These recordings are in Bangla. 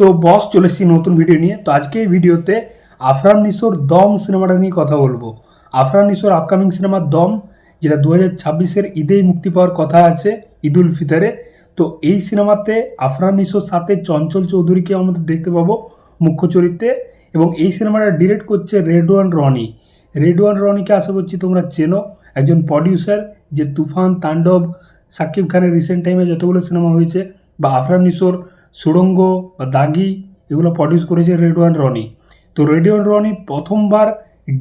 তো বস, চলে এসেছি নতুন ভিডিও নিয়ে। তো আজকে এই ভিডিওতে আফরান নিশোর দম সিনেমাটা নিয়ে কথা বলব। আফরান নিশোর আপকামিং সিনেমা দম, যেটা দু হাজার ছাব্বিশের ঈদেই মুক্তি পাওয়ার কথা আছে, ঈদ উল ফিতরে। তো এই সিনেমাতে আফরান নিশোর সাথে চঞ্চল চৌধুরীকে আমাদের দেখতে পাবো মুখ্য চরিত্রে। এবং এই সিনেমাটা ডিরেক্ট করছে রেডওয়ান রনি। রেডওয়ান রনিকে আশা করছি তোমরা চেনো, একজন প্রডিউসার যে তুফান, তাণ্ডব, সাকিব খানের রিসেন্ট টাইমে যতগুলো সিনেমা হয়েছে, বা আফরান নিশোর সুড়ঙ্গ বা দাগি এগুলো প্রডিউস করেছে রেডওয়ান রনি তো রেডওয়ান রনি প্রথমবার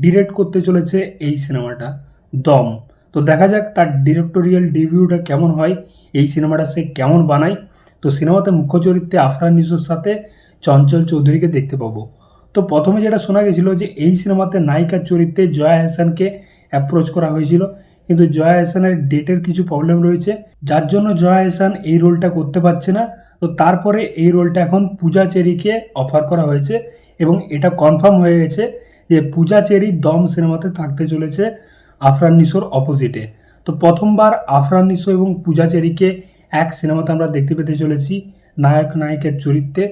ডিরেক্ট করতে চলেছে এই সিনেমাটা, দম। তো দেখা যাক তার ডিরেক্টোরিয়াল ডিভিউটা কেমন হয়, এই সিনেমাটা সে কেমন বানায়। তো সিনেমাতে মুখ্য চরিত্রে আফরান নিশোর সাথে চঞ্চল চৌধুরীকে দেখতে পাবো। তো প্রথমে যেটা শোনা গেছিল যে এই সিনেমাতে নায়িকার চরিত্রে জয়া হাসানকে অ্যাপ্রোচ করা হয়েছিল। কিন্তু জয়া হাসানের ডেটের কিছু প্রবলেম রয়েছে, যার জন্য জয়া হাসান এই রোলটা করতে পারছে না। তো তারপরে এই রোলটা এখন পূজা চেরিকে অফার করা হয়েছে এবং এটা কনফার্ম হয়ে গেছে যে পূজা চেরি দম সিনেমাতে থাকতে চলেছে আফরান নিশোর অপোজিটে তো প্রথমবার আফরান নিশো এবং পূজা চেরিকে এক সিনেমাতে আমরা দেখতে পেতে চলেছি নায়ক নায়িকার চরিত্রে।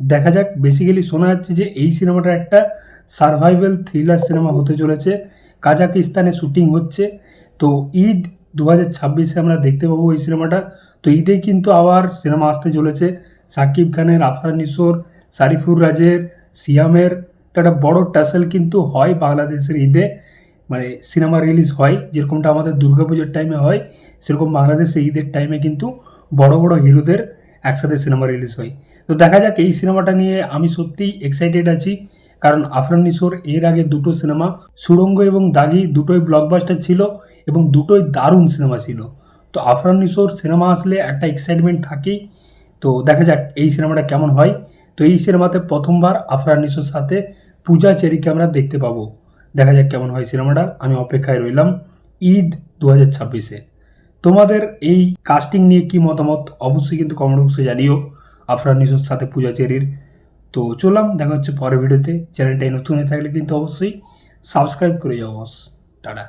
দেখা যাক বেসিক্যালি শোনা যাচ্ছে যে এই সিনেমাটা একটা সার্ভাইভাল থ্রিলার সিনেমা হতে চলেছে। কাজাকিস্তানে শুটিং হচ্ছে। তো ঈদ দু হাজার ছাব্বিশে আমরা দেখতে পাবো এই সিনেমাটা। তো ঈদে কিন্তু আবার সিনেমা আসতে চলেছে। সাকিব খানের, আফরান নিশোর সারিফুর রাজের, সিয়ামের। তো একটা বড় টাসেল কিন্তু হয় বাংলাদেশের ঈদে। মানে সিনেমা রিলিজ হয়, যেরকমটা আমাদের দুর্গাপুজোর টাইমে হয়, সেরকম বাংলাদেশে ঈদের টাইমে কিন্তু বড় বড় হিরোদের একসাথে সিনেমা রিলিজ হয়। তো দেখা যাক এই সিনেমাটা নিয়ে আমি সত্যিই এক্সাইটেড আছি, কারণ আফরান নিশোর এর আগে দুটো সিনেমা সুড়ঙ্গ এবং দাগি দুটোই ব্লকবাস্টার ছিল। এবং দুটোই দারুণ সিনেমা ছিল। তো আফরান নিশোর সিনেমা আসলে একটা এক্সাইটমেন্ট থাকেই। তো দেখা যাক এই সিনেমাটা কেমন হয়। তো এই সিনেমাতে প্রথমবার আফরান নিশোর সাথে পূজা চেরিকে আমরা দেখতে পাবো। দেখা যাক কেমন হয় সিনেমাটা আমি অপেক্ষায় রইলাম ঈদ দু হাজার ছাব্বিশে। তোমাদের এই কাস্টিং নিয়ে কি মতামত অবশ্যই কিন্তু কমেন্ট বক্সে জানিও আফরান নিশোর সাথে পূজা চেরির। তো চললাম, দেখা হচ্ছে পরের ভিডিওতে। চ্যানেলটাই নতুন হয়ে থাকলে কিন্তু অবশ্যই সাবস্ক্রাইব করে যাও বস টাটা।